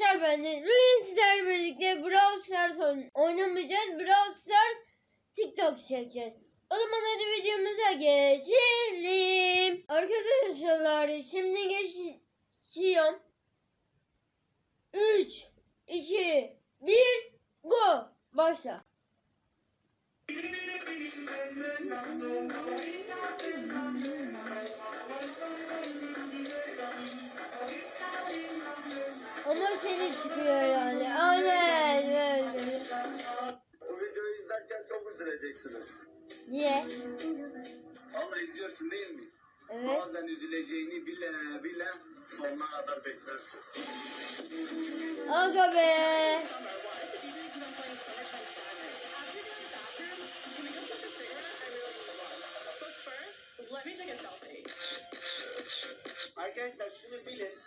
arkadaşlar ben de bugün sizlerle birlikte Brawl Stars oyn- oynamayacağız. Brawl Stars TikTok çekeceğiz. O zaman hadi videomuza geçelim. Arkadaşlar şimdi geçiyorum. 3, 2, 1, go. Başla. Ama seni çıkıyor herhalde. Aynen böyle. Bu videoyu izlerken çok üzüleceksiniz. Niye? Vallahi izliyorsun değil mi? Evet. Bazen üzüleceğini bile bile sonuna kadar beklersin. Aga be. Arkadaşlar şunu bilin.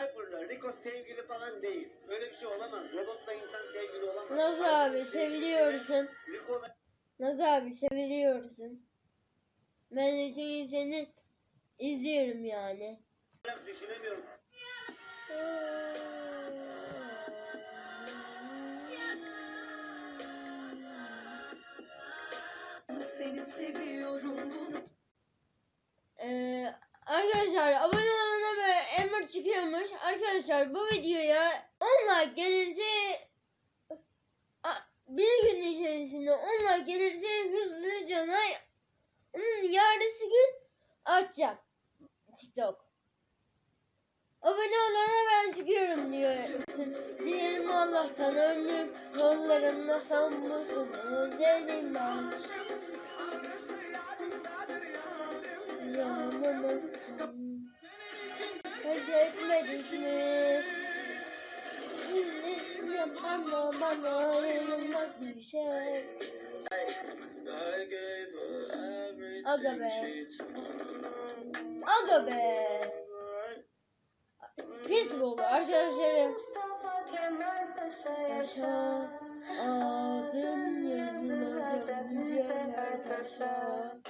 Hyper'la Rico sevgili falan değil. Öyle bir şey olamaz. Robotla insan sevgili olamaz. Nasıl abi seviliyorsun? Rico ve abi seviliyorsun? Ben de çünkü seni izliyorum yani. düşünemiyorum. Seni seviyorum bunu. Ee, arkadaşlar abone çıkıyormuş. Arkadaşlar bu videoya 10 like gelirse bir gün içerisinde 10 like gelirse hızlıca onun yarısı gün açacağım TikTok. Abone olana ben çıkıyorum diyor. Dilerim Allah'tan ömrüm yollarımda sanmasın özledim ben. Üzülme bana. Aga be. Aga be. Pis mi oldu arkadaşlarım? Yaşa. Adın yazılacak mücevher taşa.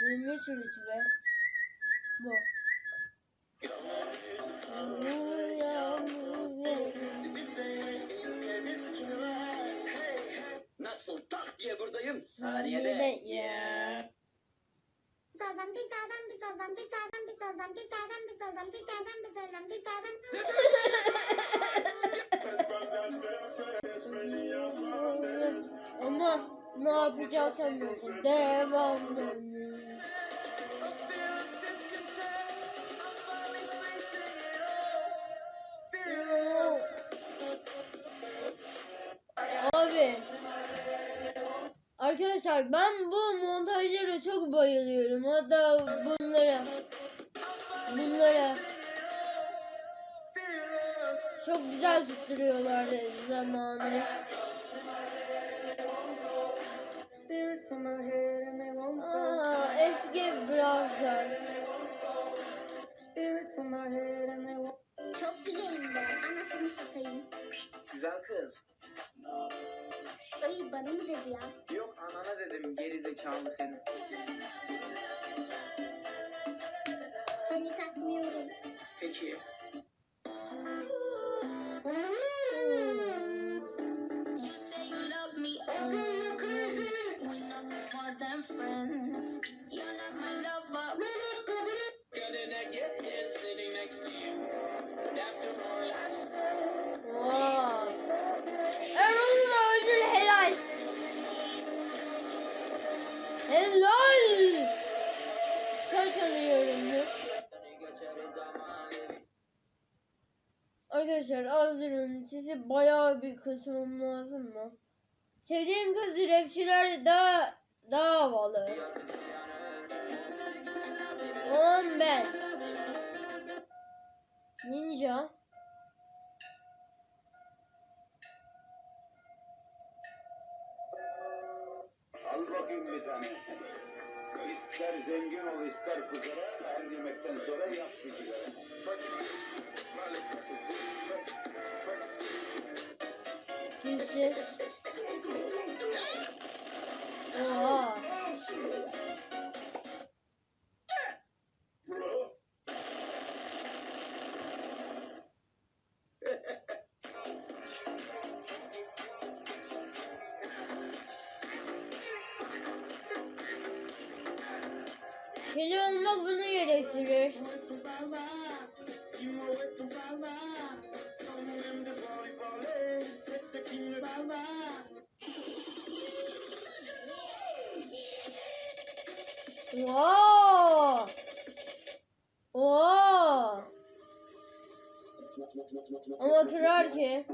23 rütbe. Bu. Bir tane bir tane bir tane bir tane bir tane bir tane bir tane bir tane Ama ne yapacağız sanıyorsun? Devamlı. Arkadaşlar ben bu montajlara çok bayılıyorum. Hatta bunlara bunlara çok güzel tutturuyorlar zamanı. Aa, eski browser. Çok güzelim be. Anasını satayım. Şşt, güzel kız. Bana mı dedi ya? Yok anana dedim geri zekalı seni. Seni takmıyorum. Peki. Helal. Çok alıyorum. Arkadaşlar az sizi bayağı bir kısmım lazım mı? Sevdiğim kız rapçiler daha daha havalı. Oğlum ben. Ninja. Bakayım bir tane. İster zengin ol ister fukara her yemekten sonra yap bir sigara. Kimse. Neşeli olmak bunu gerektirir. Wow! Wow! Ama kırar ki.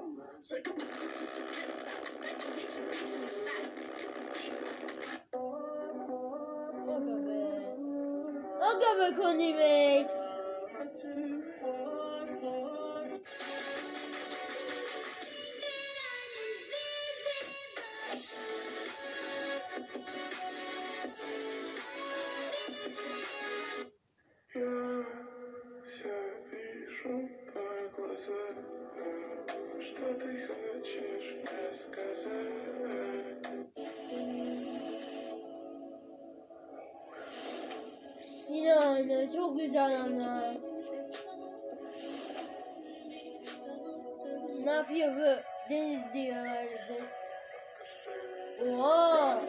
Aga be Konimex. Я Aynı. Çok güzel ama. Ne yapıyor bu? Deniz diyor herhalde. Oha!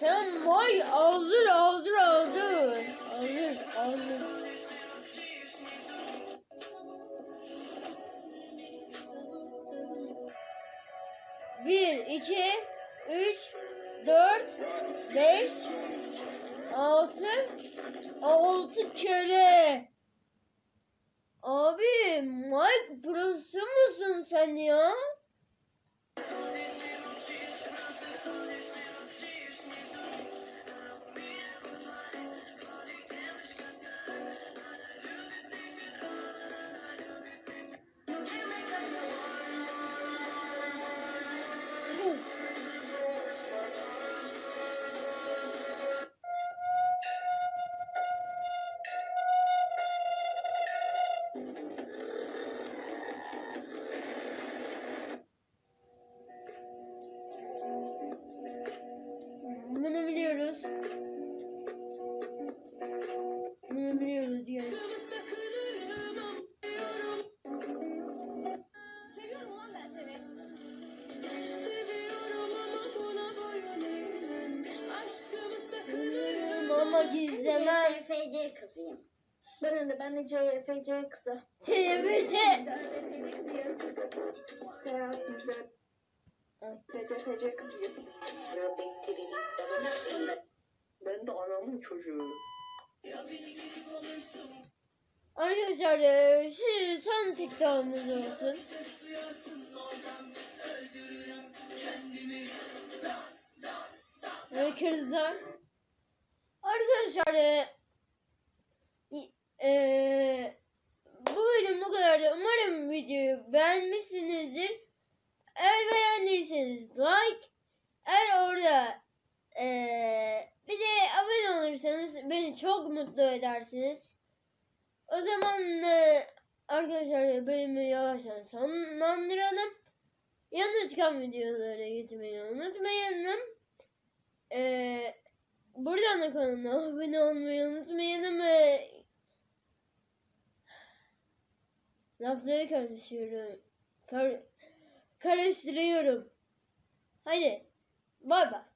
Sen vay aldır aldır aldır. Aldır aldır. Bir, iki, üç, dört, beş, altı, altı kere. Abi Mike Pro'su musun sen ya? Ama gizlemem. CFC kızıyım. Ben de ben de CFC kızı. Seyahatimde PCFC kızıyım. Ben de anamın çocuğu. Arkadaşlar e, şu son TikTok'umuz olsun. Ve kızlar. Arkadaşlar e, e, bu bölüm bu kadardı. Umarım videoyu beğenmişsinizdir. Eğer beğendiyseniz like. Eğer orada e, bir de abone olursanız beni çok mutlu edersiniz. O zaman e, arkadaşlar bölümü yavaştan sonlandıralım. Yanına çıkan videolara gitmeyi unutmayalım. E, buradan da kanalına abone olmayı unutmayalım. E, lafları karıştırıyorum. Kar, karıştırıyorum. Hadi. Bay bay.